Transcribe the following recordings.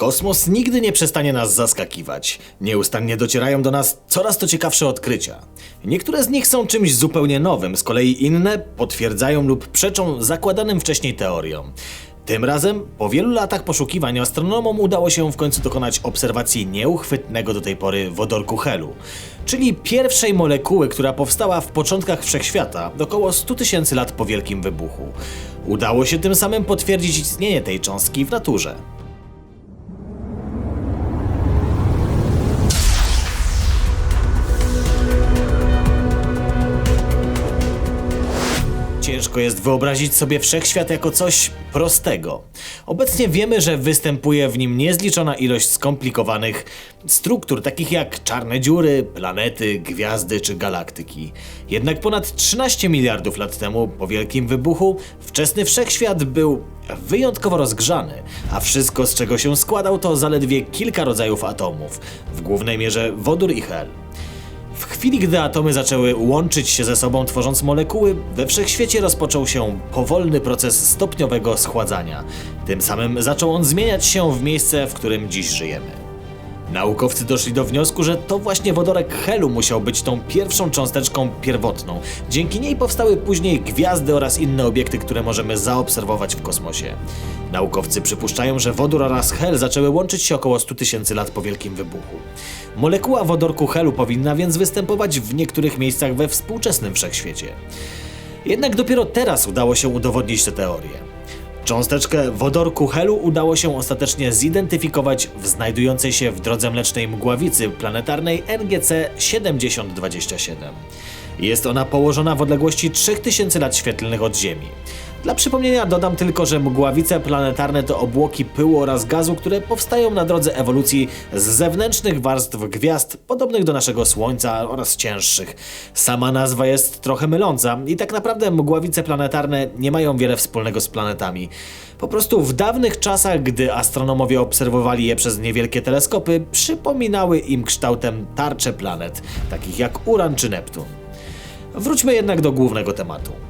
Kosmos nigdy nie przestanie nas zaskakiwać. Nieustannie docierają do nas coraz to ciekawsze odkrycia. Niektóre z nich są czymś zupełnie nowym, z kolei inne potwierdzają lub przeczą zakładanym wcześniej teoriom. Tym razem, po wielu latach poszukiwań, astronomom udało się w końcu dokonać obserwacji nieuchwytnego do tej pory wodorku helu, czyli pierwszej molekuły, która powstała w początkach wszechświata, około 100 tysięcy lat po Wielkim Wybuchu. Udało się tym samym potwierdzić istnienie tej cząstki w naturze. Ciężko jest wyobrazić sobie wszechświat jako coś prostego. Obecnie wiemy, że występuje w nim niezliczona ilość skomplikowanych struktur, takich jak czarne dziury, planety, gwiazdy czy galaktyki. Jednak ponad 13 miliardów lat temu, po wielkim wybuchu, wczesny wszechświat był wyjątkowo rozgrzany, a wszystko z czego się składał to zaledwie kilka rodzajów atomów, w głównej mierze wodór i hel. W chwili, gdy atomy zaczęły łączyć się ze sobą, tworząc molekuły, we wszechświecie rozpoczął się powolny proces stopniowego schładzania. Tym samym zaczął on zmieniać się w miejsce, w którym dziś żyjemy. Naukowcy doszli do wniosku, że to właśnie wodorek helu musiał być tą pierwszą cząsteczką pierwotną. Dzięki niej powstały później gwiazdy oraz inne obiekty, które możemy zaobserwować w kosmosie. Naukowcy przypuszczają, że wodór oraz hel zaczęły łączyć się około 100 tysięcy lat po Wielkim Wybuchu. Molekuła wodorku helu powinna więc występować w niektórych miejscach we współczesnym wszechświecie. Jednak dopiero teraz udało się udowodnić tę teorię. Cząsteczkę wodorku helu udało się ostatecznie zidentyfikować w znajdującej się w drodze mlecznej mgławicy planetarnej NGC 7027. Jest ona położona w odległości 3000 lat świetlnych od Ziemi. Dla przypomnienia dodam tylko, że mgławice planetarne to obłoki pyłu oraz gazu, które powstają na drodze ewolucji z zewnętrznych warstw gwiazd podobnych do naszego Słońca oraz cięższych. Sama nazwa jest trochę myląca i tak naprawdę mgławice planetarne nie mają wiele wspólnego z planetami. Po prostu w dawnych czasach, gdy astronomowie obserwowali je przez niewielkie teleskopy, przypominały im kształtem tarcze planet, takich jak Uran czy Neptun. Wróćmy jednak do głównego tematu.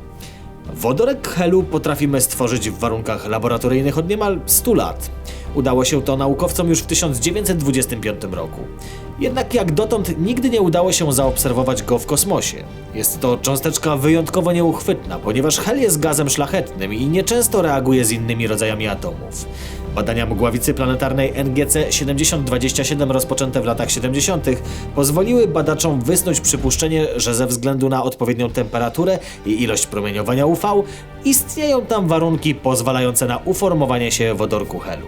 Wodorek helu potrafimy stworzyć w warunkach laboratoryjnych od niemal 100 lat. Udało się to naukowcom już w 1925 roku. Jednak jak dotąd nigdy nie udało się zaobserwować go w kosmosie. Jest to cząsteczka wyjątkowo nieuchwytna, ponieważ hel jest gazem szlachetnym i nieczęsto reaguje z innymi rodzajami atomów. Badania mgławicy planetarnej NGC 7027 rozpoczęte w latach 70. pozwoliły badaczom wysnuć przypuszczenie, że ze względu na odpowiednią temperaturę i ilość promieniowania UV istnieją tam warunki pozwalające na uformowanie się wodorku helu.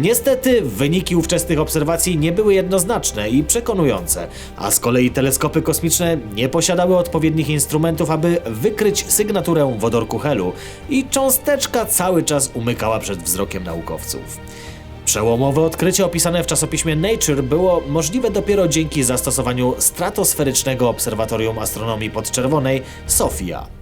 Niestety wyniki ówczesnych obserwacji nie były jednoznaczne i przekonujące, a z kolei teleskopy kosmiczne nie posiadały odpowiednich instrumentów, aby wykryć sygnaturę wodorku helu i cząsteczka cały czas umykała przed wzrokiem naukowców. Przełomowe odkrycie opisane w czasopiśmie Nature było możliwe dopiero dzięki zastosowaniu stratosferycznego obserwatorium astronomii podczerwonej SOFIA.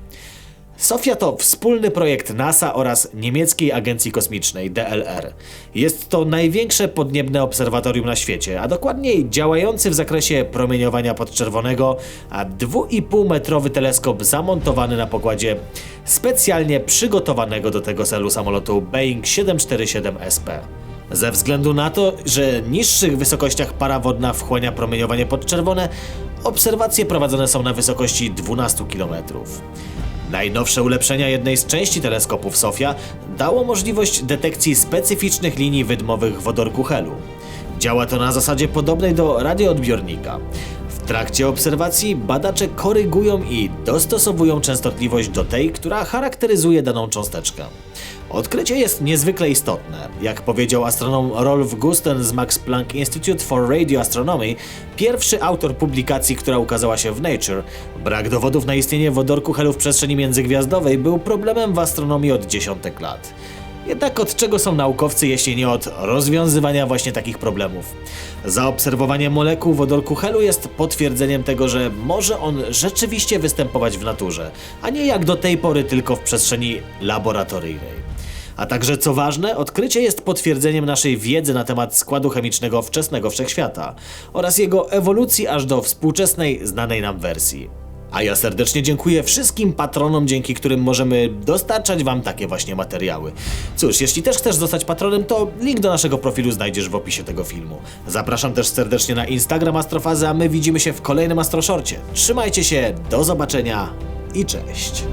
Sofia to wspólny projekt NASA oraz niemieckiej agencji kosmicznej DLR. Jest to największe podniebne obserwatorium na świecie, a dokładniej działający w zakresie promieniowania podczerwonego, a 2,5 metrowy teleskop zamontowany na pokładzie specjalnie przygotowanego do tego celu samolotu Boeing 747 SP. Ze względu na to, że w niższych wysokościach para wodna wchłania promieniowanie podczerwone, obserwacje prowadzone są na wysokości 12 km. Najnowsze ulepszenia jednej z części teleskopów SOFIA dało możliwość detekcji specyficznych linii wydmowych wodorku helu. Działa to na zasadzie podobnej do radioodbiornika. W trakcie obserwacji badacze korygują i dostosowują częstotliwość do tej, która charakteryzuje daną cząsteczkę. Odkrycie jest niezwykle istotne. Jak powiedział astronom Rolf Gusten z Max Planck Institute for Radio Astronomy, pierwszy autor publikacji, która ukazała się w Nature, brak dowodów na istnienie wodorku helu w przestrzeni międzygwiazdowej był problemem w astronomii od dziesiątek lat. Jednak od czego są naukowcy, jeśli nie od rozwiązywania właśnie takich problemów? Zaobserwowanie molekuł wodorku helu jest potwierdzeniem tego, że może on rzeczywiście występować w naturze, a nie jak do tej pory tylko w przestrzeni laboratoryjnej. A także, co ważne, odkrycie jest potwierdzeniem naszej wiedzy na temat składu chemicznego wczesnego wszechświata oraz jego ewolucji aż do współczesnej, znanej nam wersji. A ja serdecznie dziękuję wszystkim patronom, dzięki którym możemy dostarczać Wam takie właśnie materiały. Cóż, jeśli też chcesz zostać patronem, to link do naszego profilu znajdziesz w opisie tego filmu. Zapraszam też serdecznie na Instagram Astrofazy, a my widzimy się w kolejnym Astroszorcie. Trzymajcie się, do zobaczenia i cześć.